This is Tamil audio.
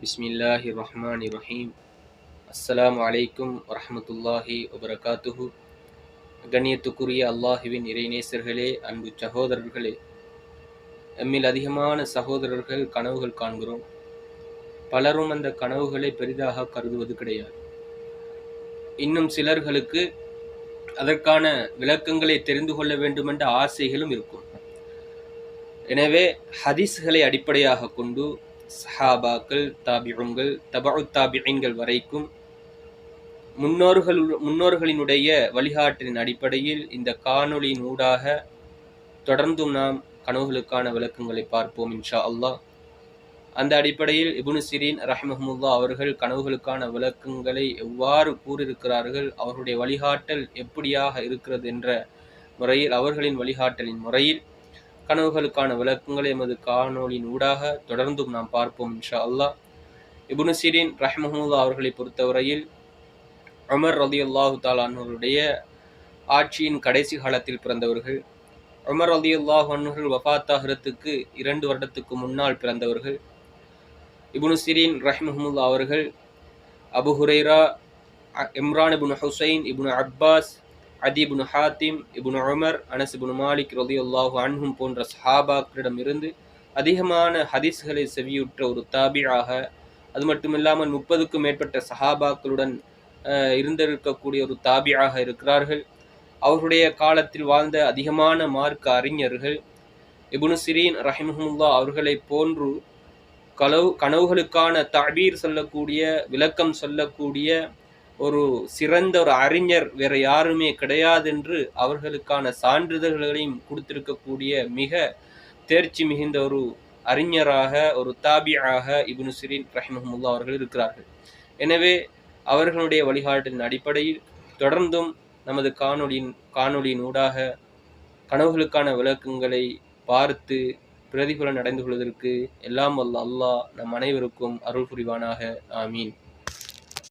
பிஸ்மில்லாஹி ரஹ்மான் ரஹீம் அஸ்லாம் அலைக்கும் வரமத்துல்லாஹி வபரகாத்துஹு கண்ணியத்துக்குரிய அல்லாஹுவின் இறைநேசர்களே அன்பு சகோதரர்களே எம்மில் அதிகமான சகோதரர்கள் கனவுகள் காண்கிறோம். பலரும் அந்த கனவுகளை பெரிதாக கருதுவது கிடையாது. இன்னும் சிலர்களுக்கு அதற்கான விளக்கங்களை தெரிந்து கொள்ள வேண்டுமென்ற ஆசைகளும் இருக்கும். எனவே ஹதீஸ்களை அடிப்படையாக கொண்டு சஹாபாக்கள் தாபிஉங்கள் தபு தாபிகள் வரைக்கும் முன்னோர்கள் முன்னோர்களினுடைய வழிகாட்டின் அடிப்படையில் இந்த காணொளியின் ஊடாக தொடர்ந்தும் நாம் கனவுகளுக்கான விளக்கங்களை பார்ப்போம் இன்ஷா அல்லாஹ். அந்த அடிப்படையில் இபுனு சிரீன் ரஹ்மஹமுல்லா அவர்கள் கனவுகளுக்கான விளக்கங்களை எவ்வாறு கூறியிருக்கிறார்கள் அவர்களுடைய வழிகாட்டல் எப்படியாக இருக்கிறது என்ற முறையில் அவர்களின் வழிகாட்டலின் முறையில் கனவுகளுக்கான விளக்கங்களை எமது காணொலியின் ஊடாக தொடர்ந்தும் நாம் பார்ப்போம் இன்ஷா அல்லாஹ். இபுனு சிரீன் ரஹ்மஹமுல்லா அவர்களை பொறுத்தவரையில் உமர் ரதி அல்லாஹு தாலானுடைய ஆட்சியின் கடைசி காலத்தில் பிறந்தவர்கள் உமர் அலி அல்லாஹ் அன்னுகள் வஃத்தாகிறதுக்கு இரண்டு வருடத்துக்கு முன்னால் பிறந்தவர்கள் இபுனு சிரீன் ரஹ்மஹமுல்லா அவர்கள் Abu Huraira Imran Ibn Hussain Ibn Abbas Adi Ibn Hatim Ibn Umar Anas Malik ரதி அல்லாஹு அன்ஹும் போன்ற சஹாபாக்களிடமிருந்து அதிகமான ஹதீஸ்களை செவியுற்ற ஒரு தாபியாக அது மட்டுமில்லாமல் முப்பதுக்கும் மேற்பட்ட சஹாபாக்களுடன் இருந்திருக்கக்கூடிய ஒரு தாபியாக இருக்கிறார்கள். அவருடைய காலத்தில் வாழ்ந்த அதிகமான மார்க்க அறிஞர்கள் இபுனு சிரீன் ரஹிமஹமுல்லா அவர்களை போன்று கலவு கனவுகளுக்கான தாபீர் சொல்லக்கூடிய விளக்கம் சொல்லக்கூடிய ஒரு சிறந்த ஒரு அறிஞர் வேற யாருமே கிடையாது என்று அவர்களுக்கான சான்றிதழ்களையும் கொடுத்திருக்கக்கூடிய மிக தேர்ச்சி மிகுந்த ஒரு அறிஞராக ஒரு தாபியாக இபுனு சிரீன் ரஹிமஹமுல்லா அவர்கள் இருக்கிறார்கள். எனவே அவர்களுடைய வழிகாட்டின் அடிப்படையில் தொடர்ந்தும் நமது காணொலியின் காணொலியின் ஊடாக கனவுகளுக்கான விளக்கங்களை பார்த்து பிரதிபலன் அடைந்து கொள்வதற்கு எல்லாம் வல்ல அல்லாஹ் நம் அனைவருக்கும் அருள் புரிவானாக. ஆமீன்.